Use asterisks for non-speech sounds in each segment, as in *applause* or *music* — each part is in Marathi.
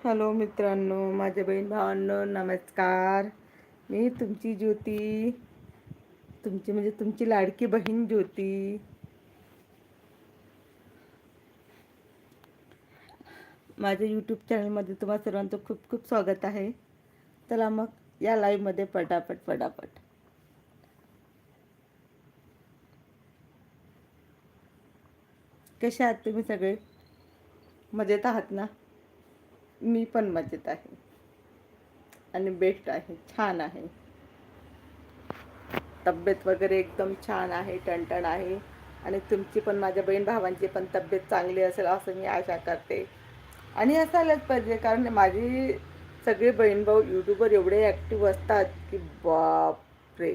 हॅलो मित्रांनो माझ्या बहीण भावांनो नमस्कार. मी तुमची ज्योती. तुमची म्हणजे तुमची लाडकी बहीण ज्योती. माझ्या यूट्यूब चॅनलमध्ये तुम्हा सर्वांचं खूप खूप स्वागत आहे. चला मग या लाईव्हमध्ये पटापट पटापट. कसे आहात तुम्ही सगळे? मजेत आहात ना? मी पण मजेत आहे. आणि बेस्ट आहे. छान आहे. तब्येत वगैरे एकदम छान आहे टणटण आहे. आणि तुमची पण माझ्या बहीण भावांची पण तब्येत चांगली असेल असं मी आशा करते. आणि असायलाच पाहिजे कारण माझी सगळे बहीण भाऊ यूट्यूबवर एवढे ॲक्टिव्ह असतात की बापरे!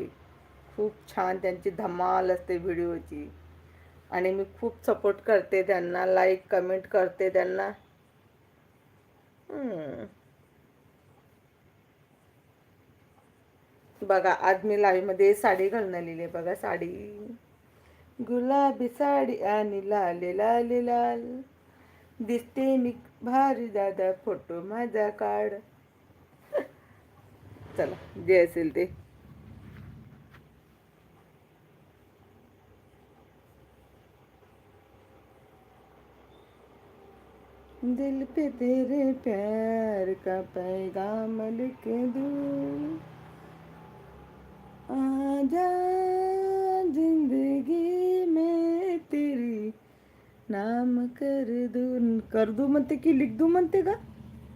खूप छान त्यांची धमाल असते व्हिडिओची आणि मी खूप सपोर्ट करते त्यांना लाईक कमेंट करते त्यांना. बघा आज मी लाईव्हमध्ये साडी घालून आलेली आहे बघा साडी. गुलाबी साडी आणि लाल लाल लाल. दिसते मी भारी दादा फोटो माझा काढ. *laughs* चला जे असेल ते. दिल पे तेरे प्यार का पैगाम लिख दूं। आजा जिंदगी में तेरी नाम कर दूँ। कर दूँ म्हणते की लिख दूँ म्हणते का?